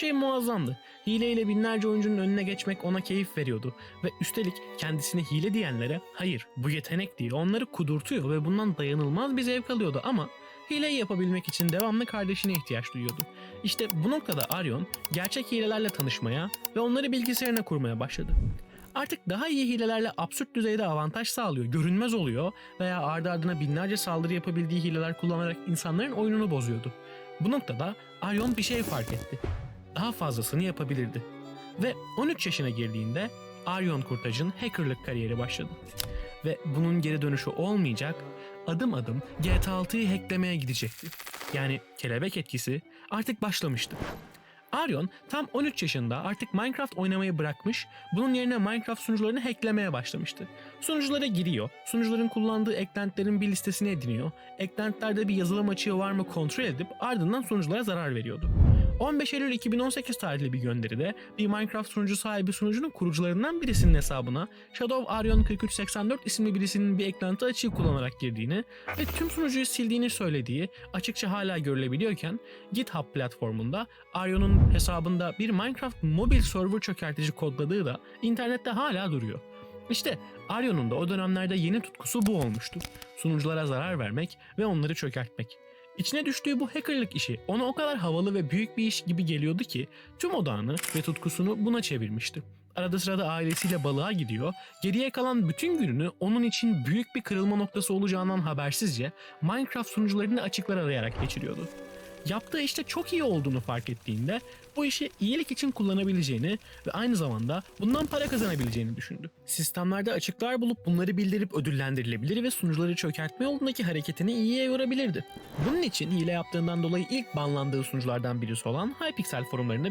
şey muazzamdı. Hileyle binlerce oyuncunun önüne geçmek ona keyif veriyordu. Ve üstelik kendisine hile diyenlere hayır bu yetenek değil onları kudurtuyor ve bundan dayanılmaz bir zevk alıyordu ama hileyi yapabilmek için devamlı kardeşine ihtiyaç duyuyordu. İşte bu noktada Arion gerçek hilelerle tanışmaya ve onları bilgisayarına kurmaya başladı. Artık daha iyi hilelerle absürt düzeyde avantaj sağlıyor, görünmez oluyor veya ardı ardına binlerce saldırı yapabildiği hileler kullanarak insanların oyununu bozuyordu. Bu noktada Arion bir şey fark etti. Daha fazlasını yapabilirdi. Ve 13 yaşına girdiğinde Arion Kurtaj'ın hackerlık kariyeri başladı. Ve bunun geri dönüşü olmayacak, adım adım GTA 6'yı hacklemeye gidecekti. Yani kelebek etkisi artık başlamıştı. Arion tam 13 yaşında artık Minecraft oynamayı bırakmış, bunun yerine Minecraft sunucularını hacklemeye başlamıştı. Sunuculara giriyor, sunucuların kullandığı eklentilerin bir listesini ediniyor, eklentilerde bir yazılım açığı var mı kontrol edip ardından sunuculara zarar veriyordu. 15 Eylül 2018 tarihli bir gönderide bir Minecraft sunucu sahibi sunucunun kurucularından birisinin hesabına Shadow Arion 4384 isimli birisinin bir eklenti açığı kullanarak girdiğini ve tüm sunucuyu sildiğini söylediği açıkça hala görülebiliyorken GitHub platformunda Arion'un hesabında bir Minecraft mobil server çökertici kodladığı da internette hala duruyor. İşte Arion'un da o dönemlerde yeni tutkusu bu olmuştu. Sunuculara zarar vermek ve onları çökertmek. İçine düştüğü bu hackerlık işi ona o kadar havalı ve büyük bir iş gibi geliyordu ki tüm odağını ve tutkusunu buna çevirmişti. Arada sırada ailesiyle balığa gidiyor, geriye kalan bütün gününü onun için büyük bir kırılma noktası olacağından habersizce Minecraft sunucularını açıklar arayarak geçiriyordu. Yaptığı işte çok iyi olduğunu fark ettiğinde bu işi iyilik için kullanabileceğini ve aynı zamanda bundan para kazanabileceğini düşündü. Sistemlerde açıklar bulup bunları bildirip ödüllendirilebilir ve sunucuları çökertme yolundaki hareketini iyiye yorabilirdi. Bunun için hile yaptığından dolayı ilk banlandığı sunuculardan birisi olan Hypixel forumlarını